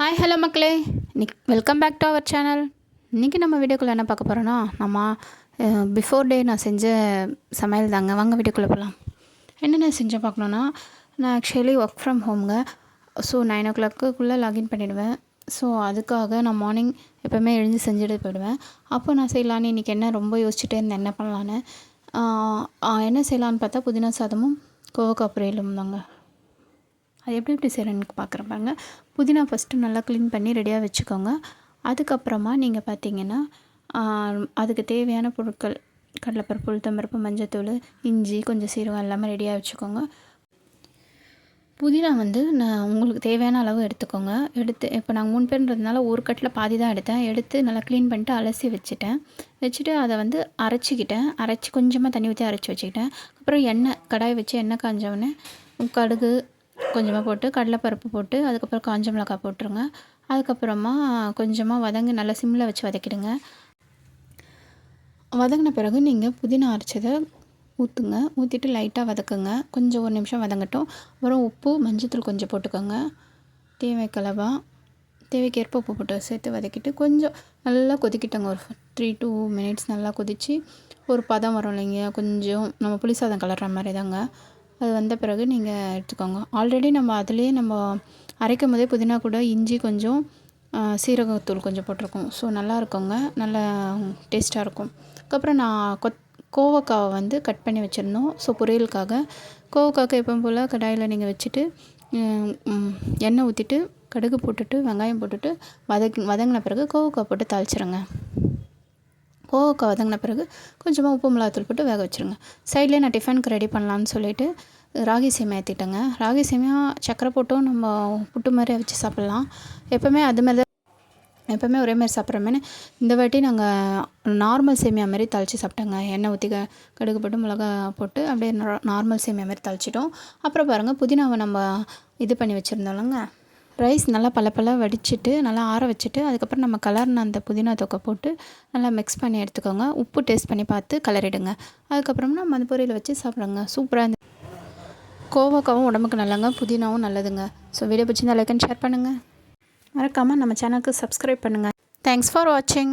Hi hello மக்களே. இன்னைக்கு welcome back to our channel இன்றைக்கி நம்ம வீடியோக்குள்ளே என்ன பார்க்க போகிறோன்னா நம்ம பிஃபோர் டே நான் செஞ்ச சமையல் தாங்க. வாங்க வீடியோக்குள்ளே போகலாம் என்னென்ன செஞ்சு பார்க்கணுன்னா நான் ஆக்சுவலி ஒர்க் ஃப்ரம் ஹோம்ங்க ஸோ நைன் ஓ கிளாக்குள்ளே லாகின் பண்ணிவிடுவேன் ஸோ அதுக்காக நான் மார்னிங் எப்போவுமே எழுந்து செஞ்சுட்டு போயிடுவேன். அப்போ நான் செய்யலான்னு இன்றைக்கி என்ன ரொம்ப யோசிச்சுட்டே இருந்தேன் என்ன பண்ணலான்னு. என்ன செய்யலான்னு பார்த்தா புதினா சாதமும் கோவக்காய் பொரியலும் தாங்க. அது எப்படி எப்படி செய்கிறேன்னு பார்க்குறேன் பாருங்கள் புதினா ஃபஸ்ட்டு நல்லா க்ளீன் பண்ணி ரெடியாக வச்சுக்கோங்க. அதுக்கப்புறமா நீங்கள் பார்த்தீங்கன்னா அதுக்கு தேவையான பொருட்கள் கடலைப்பருப்பு உளுத்தம்பருப்பு மஞ்சத்தூள் இஞ்சி கொஞ்சம் சீரகம் எல்லாமே ரெடியாக வச்சுக்கோங்க. புதினா வந்து நான் உங்களுக்கு தேவையான அளவு எடுத்துக்கோங்க. எடுத்து இப்போ நாங்கள் மூணு பேர்ன்றதுனால ஒரு கட்டில் பாதி தான் எடுத்தேன். எடுத்து நல்லா க்ளீன் பண்ணிட்டு அலசி வச்சுட்டேன். வச்சுட்டு அதை வந்து அரைச்சிக்கிட்டேன். அரைச்சி கொஞ்சமாக தண்ணி ஊற்றி அரைச்சி வச்சுக்கிட்டேன். அப்புறம் எண்ணெய் கடாய் வச்சு எண்ணெய் காஞ்சவொடனே கடுகு கொஞ்சமாக போட்டு கடலைப்பருப்பு போட்டு அதுக்கப்புறம் காஞ்ச மிளகாய் போட்டுருங்க. அதுக்கப்புறமா கொஞ்சமாக வதங்கி நல்லா சிம்மில் வச்சு வதக்கிடுங்க. வதங்கின பிறகு நீங்கள் புதினா அரைச்சதை ஊற்றுங்க ஊற்றிட்டு லைட்டாக வதக்குங்க. கொஞ்சம் ஒரு நிமிஷம் வதங்கட்டும். அப்புறம் உப்பு மஞ்சத்தூள் கொஞ்சம் போட்டுக்கோங்க. தேவைக்கலவா தேவைக்கேற்ப உப்பு போட்டு சேர்த்து வதக்கிட்டு கொஞ்சம் நல்லா கொதிக்கிட்டோங்க. ஒரு த்ரீ டூ மினிட்ஸ் நல்லா கொதித்து ஒரு பதம் வரும் இல்லைங்க. கொஞ்சம் நம்ம புளிசாதம் கலர்ற மாதிரி தாங்க அது வந்த பிறகு நீங்கள் எடுத்துக்கோங்க. ஆல்ரெடி நம்ம அதுலேயே நம்ம அரைக்கும் போதே புதினா கூட இஞ்சி கொஞ்சம் சீரகத்தூள் கொஞ்சம் போட்டிருக்கோம். ஸோ நல்லா இருக்குங்க. நல்லா டேஸ்ட்டாக இருக்கும். அதுக்கப்புறம் நான் கொத் கோவக்காவை வந்து கட் பண்ணி வச்சுருந்தோம். ஸோ பொரியலுக்காக. கோவக்காய்க்கு எப்பவும் போல் கடாயில் நீங்கள் வச்சுட்டு எண்ணெய் ஊற்றிட்டு கடுகு போட்டுட்டு வெங்காயம் போட்டுட்டு வதக்கி வதங்கின பிறகு கோவக்காய் போட்டு தாளிச்சிருங்க. கோவக்காய் வதங்கின பிறகு கொஞ்சமாக உப்பு மிளகாத்தூள் போட்டு வேக வச்சுருங்க. சைட்லேயே நான் டிஃபனுக்கு ரெடி பண்ணலான்னு சொல்லிட்டு ராகி சேமியா ஏற்றிட்டேங்க ராகி சேமியா சக்கரை போட்டும் நம்ம புட்டு மாதிரி வச்சு சாப்பிட்லாம். எப்போவுமே அது மாதிரி தான் எப்போவுமே ஒரே மாதிரி சாப்பிட்றமேனு இந்த வாட்டி நாங்கள் நார்மல் சேமியா மாதிரி தாளித்து சாப்பிட்டோங்க. எண்ணெய் ஊற்றி க- கடுகு போட்டு மிளகா போட்டு அப்படியே நார்மல் சேமியா மாதிரி தளிச்சிட்டோம். அப்புறம் பாருங்கள் புதினாவை நம்ம இது பண்ணி வச்சுருந்தோம்லங்க. ரைஸ் நல்லா பல பல வடிச்சிட்டு நல்லா ஆற வச்சுட்டு அதுக்கப்புறம் நம்ம கலர்ன அந்த புதினா தொக்கை போட்டு நல்லா மிக்ஸ் பண்ணி எடுத்துக்கோங்க. உப்பு டேஸ்ட் பண்ணி பார்த்து கலரிடுங்க அதுக்கப்புறமா நம்ம அந்த வச்சு சாப்பிடுங்க சூப்பராக இருந்து கோவக்காவும் உடம்புக்கு நல்லங்க புதினாவும் நல்லதுங்க. ஸோ வீடியோ பிடிச்சிருந்தா லைக் அண்ட் ஷேர் பண்ணுங்கள் மறக்காமல் நம்ம சேனலுக்கு சப்ஸ்கிரைப் பண்ணுங்கள் தேங்க்ஸ் ஃபார் வாட்சிங்